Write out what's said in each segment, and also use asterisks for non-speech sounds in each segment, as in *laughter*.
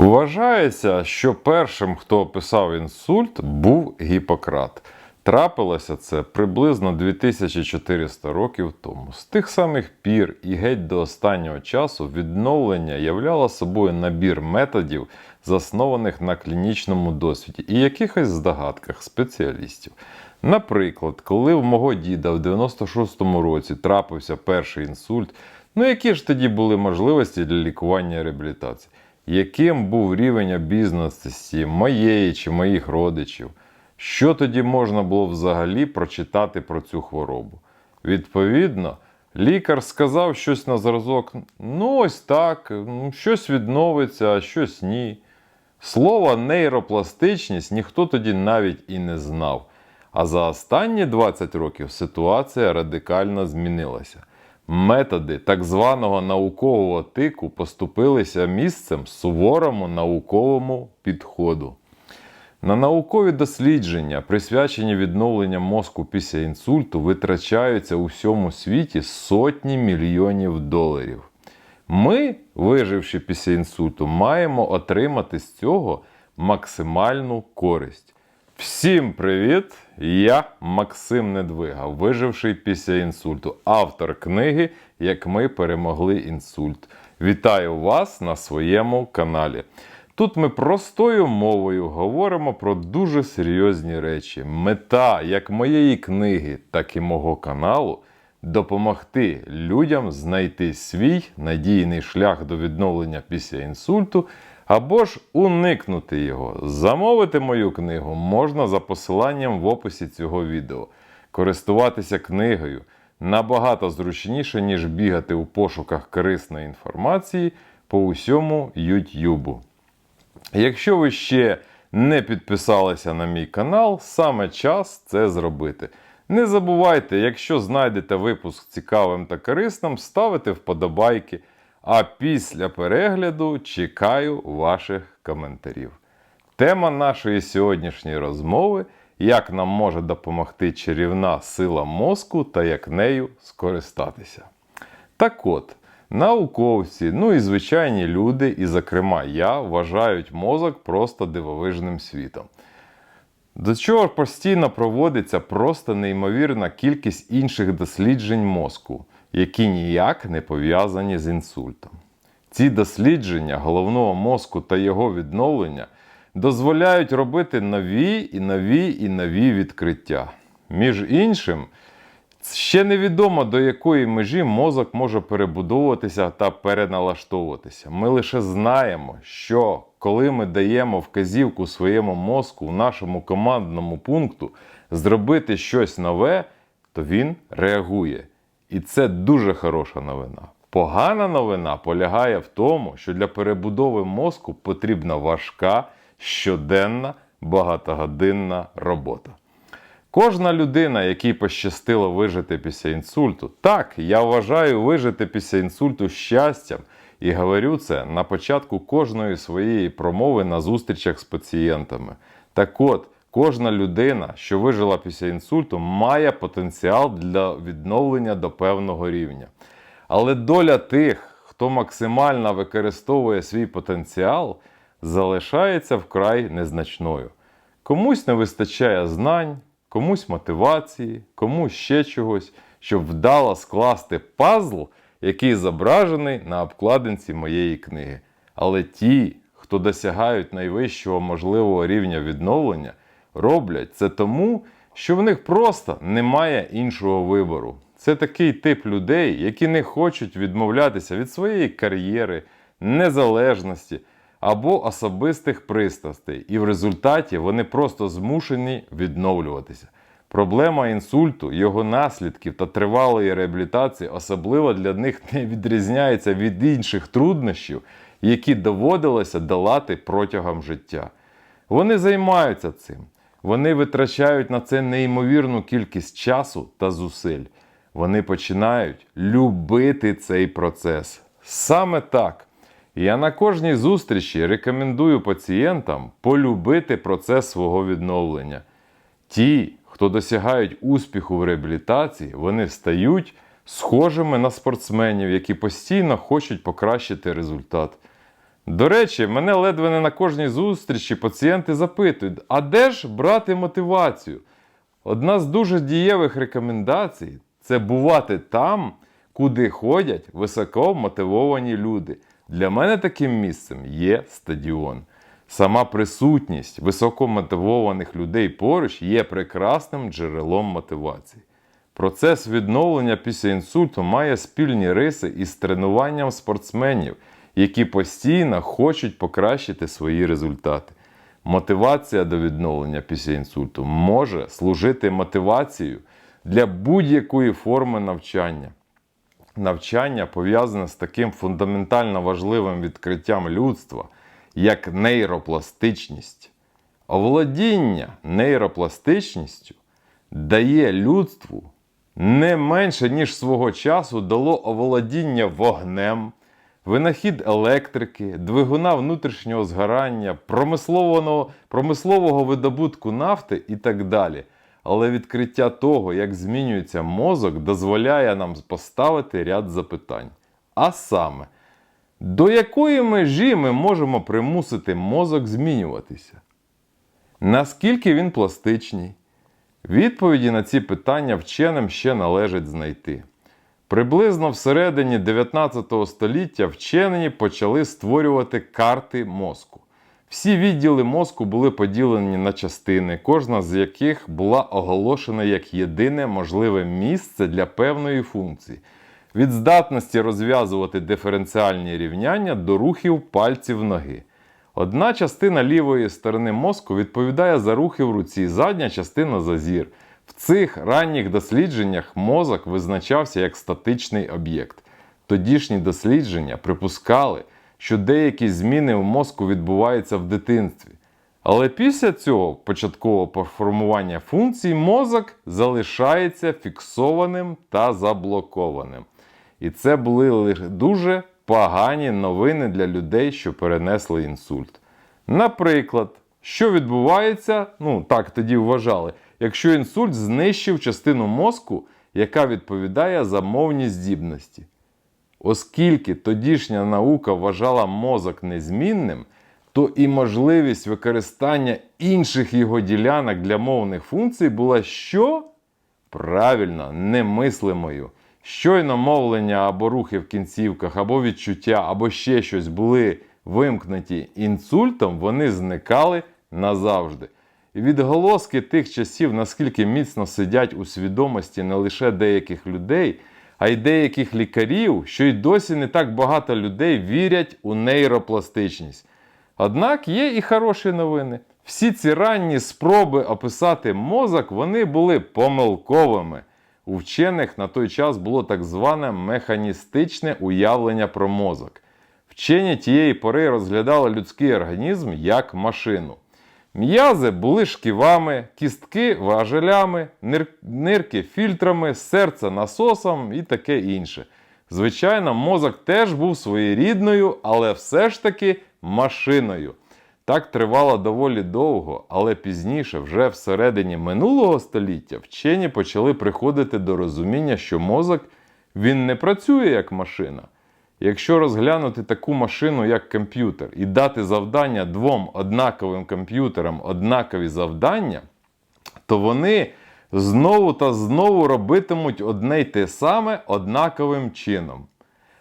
Вважається, що першим, хто описав інсульт, був Гіппократ. Трапилося це приблизно 2400 років тому. З тих самих пір і геть до останнього часу відновлення являло собою набір методів, заснованих на клінічному досвіді і якихось здогадках спеціалістів. Наприклад, коли в мого діда в 96-му році трапився перший інсульт, ну які ж тоді були можливості для лікування і реабілітації? Яким був рівень обізнаності моєї чи моїх родичів? Що тоді можна було взагалі прочитати про цю хворобу? Відповідно, лікар сказав щось на зразок: ну ось так, щось відновиться, а щось ні. Слово нейропластичність ніхто тоді навіть і не знав. А за останні 20 років ситуація радикально змінилася. Методи так званого наукового тику поступилися місцем суворому науковому підходу. На наукові дослідження, присвячені відновленню мозку після інсульту, витрачаються у всьому світі сотні мільйонів доларів. Ми, виживши після інсульту, маємо отримати з цього максимальну користь. Всім привіт! Я Максим Недвига, виживший після інсульту, автор книги Як ми перемогли інсульт. Вітаю вас на своєму каналі. Тут ми простою мовою говоримо про дуже серйозні речі. Мета як моєї книги, так і мого каналу допомогти людям знайти свій надійний шлях до відновлення після інсульту або ж уникнути його. Замовити мою книгу можна за посиланням в описі цього відео. Користуватися книгою набагато зручніше, ніж бігати у пошуках корисної інформації по усьому YouTube. Якщо ви ще не підписалися на мій канал, саме час це зробити. Не забувайте, якщо знайдете випуск цікавим та корисним, ставити вподобайки. А після перегляду чекаю ваших коментарів. Тема нашої сьогоднішньої розмови як нам може допомогти чарівна сила мозку та як нею скористатися. Так от, науковці, ну і звичайні люди, і, зокрема, я, вважають мозок просто дивовижним світом. До чого постійно проводиться просто неймовірна кількість інших досліджень мозку, які ніяк не пов'язані з інсультом. Ці дослідження головного мозку та його відновлення дозволяють робити нові і нові і нові відкриття. Між іншим, ще невідомо до якої межі мозок може перебудовуватися та переналаштовуватися. Ми лише знаємо, що коли ми даємо вказівку своєму мозку нашому командному пункту зробити щось нове, то він реагує. І це дуже хороша новина. Погана новина полягає в тому, що для перебудови мозку потрібна важка, щоденна, багатогодинна робота. Кожна людина, якій пощастило вижити після інсульту, так, я вважаю вижити після інсульту щастям і говорю це на початку кожної своєї промови на зустрічах з пацієнтами. Так от, кожна людина, що вижила після інсульту, має потенціал для відновлення до певного рівня. Але доля тих, хто максимально використовує свій потенціал, залишається вкрай незначною. Комусь не вистачає знань, комусь мотивації, комусь ще чогось, щоб вдало скласти пазл, який зображений на обкладинці моєї книги. Але ті, хто досягають найвищого можливого рівня відновлення, роблять це тому, що в них просто немає іншого вибору. Це такий тип людей, які не хочуть відмовлятися від своєї кар'єри, незалежності або особистих пристрастей, і в результаті вони просто змушені відновлюватися. Проблема інсульту, його наслідків та тривалої реабілітації особливо для них *laughs* не відрізняється від інших труднощів, які доводилося долати протягом життя. Вони займаються цим, вони витрачають на це неймовірну кількість часу та зусиль. Вони починають любити цей процес. Саме так. Я на кожній зустрічі рекомендую пацієнтам полюбити процес свого відновлення. Ті, хто досягають успіху в реабілітації, вони стають схожими на спортсменів, які постійно хочуть покращити результат. До речі, мене ледве не на кожній зустрічі пацієнти запитують, а де ж брати мотивацію? Одна з дуже дієвих рекомендацій це бувати там, куди ходять високомотивовані люди. Для мене таким місцем є стадіон. Сама присутність високомотивованих людей поруч є прекрасним джерелом мотивації. Процес відновлення після інсульту має спільні риси із тренуванням спортсменів, які постійно хочуть покращити свої результати. Мотивація до відновлення після інсульту може служити мотивацією для будь-якої форми навчання. Навчання пов'язане з таким фундаментально важливим відкриттям людства, як нейропластичність. Оволодіння нейропластичністю дає людству не менше, ніж свого часу дало оволодіння вогнем, винахід електрики, двигуна внутрішнього згорання, промислового, промислового видобутку нафти і так далі. Але відкриття того, як змінюється мозок, дозволяє нам поставити ряд запитань. А саме, до якої межі ми можемо примусити мозок змінюватися? Наскільки він пластичний? Відповіді на ці питання вченим ще належить знайти. Приблизно всередині 19 століття вчені почали створювати карти мозку. Всі відділи мозку були поділені на частини, кожна з яких була оголошена як єдине можливе місце для певної функції. Від здатності розв'язувати диференціальні рівняння до рухів пальців ноги. Одна частина лівої сторони мозку відповідає за рухи в руці, задня частина за зір. В цих ранніх дослідженнях мозок визначався як статичний об'єкт. Тодішні дослідження припускали, що деякі зміни в мозку відбуваються в дитинстві. Але після цього початкового формування функцій мозок залишається фіксованим та заблокованим. І це були дуже погані новини для людей, що перенесли інсульт. Наприклад, що відбувається, ну так тоді вважали, якщо інсульт знищив частину мозку, яка відповідає за мовні здібності. Оскільки тодішня наука вважала мозок незмінним, то і можливість використання інших його ділянок для мовних функцій була що? Правильно, немислимою. Щойно мовлення або рухи в кінцівках, або відчуття, або ще щось були вимкнуті інсультом, вони зникали назавжди. Відголоски тих часів, наскільки міцно сидять у свідомості не лише деяких людей, а й деяких лікарів, що й досі не так багато людей вірять у нейропластичність. Однак є і хороші новини. Всі ці ранні спроби описати мозок, вони були помилковими. У вчених на той час було так зване механістичне уявлення про мозок. Вчені тієї пори розглядали людський організм як машину. М'язи були шківами, кістки важелями, нир- нирки фільтрами, серце насосом і таке інше. Звичайно, мозок теж був своєрідною, але все ж таки машиною. Так тривало доволі довго, але пізніше, вже всередині минулого століття, вчені почали приходити до розуміння, що мозок він не працює як машина. Якщо розглянути таку машину, як комп'ютер, і дати завдання двом однаковим комп'ютерам однакові завдання, то вони знову та знову робитимуть одне й те саме однаковим чином.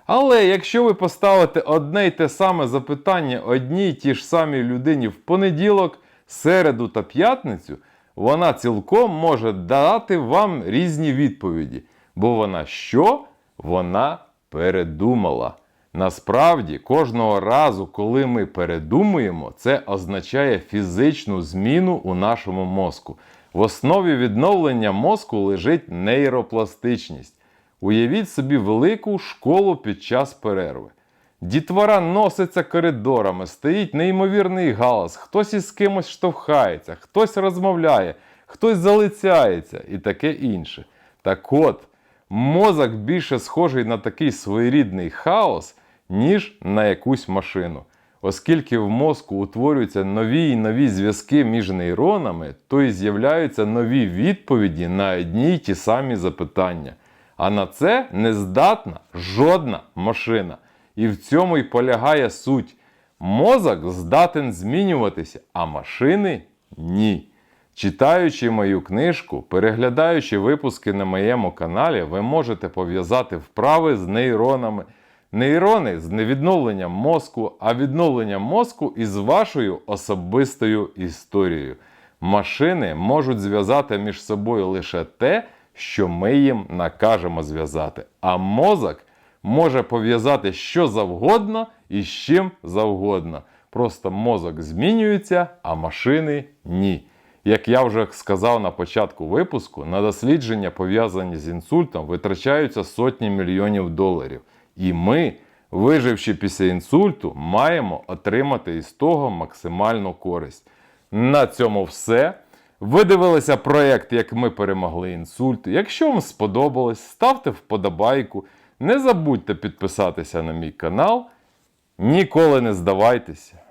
Але якщо ви поставите одне й те саме запитання одній тій ж самій людині в понеділок, середу та п'ятницю, вона цілком може дати вам різні відповіді. Бо вона що? Вона передумала. Насправді, кожного разу, коли ми передумуємо, це означає фізичну зміну у нашому мозку. В основі відновлення мозку лежить нейропластичність. Уявіть собі велику школу під час перерви. Дітвора носиться коридорами, стоїть неймовірний галас, хтось із кимось штовхається, хтось розмовляє, хтось залицяється і таке інше. Так от, мозок більше схожий на такий своєрідний хаос, ніж на якусь машину. Оскільки в мозку утворюються нові і нові зв'язки між нейронами, то і з'являються нові відповіді на одні й ті самі запитання. А на це не здатна жодна машина. І в цьому й полягає суть. Мозок здатен змінюватися, а машини ні. Читаючи мою книжку, переглядаючи випуски на моєму каналі, ви можете пов'язати вправи з нейронами. Нейрони з невідновленням мозку, а відновленням мозку із вашою особистою історією. Машини можуть зв'язати між собою лише те, що ми їм накажемо зв'язати. А мозок може пов'язати що завгодно і з чим завгодно. Просто мозок змінюється, а машини ні. Як я вже сказав на початку випуску, на дослідження, пов'язані з інсультом, витрачаються сотні мільйонів доларів. І ми, виживши після інсульту, маємо отримати із того максимальну користь. На цьому все. Ви дивилися проєкт, як ми перемогли інсульт. Якщо вам сподобалось, ставте вподобайку. Не забудьте підписатися на мій канал. Ніколи не здавайтеся.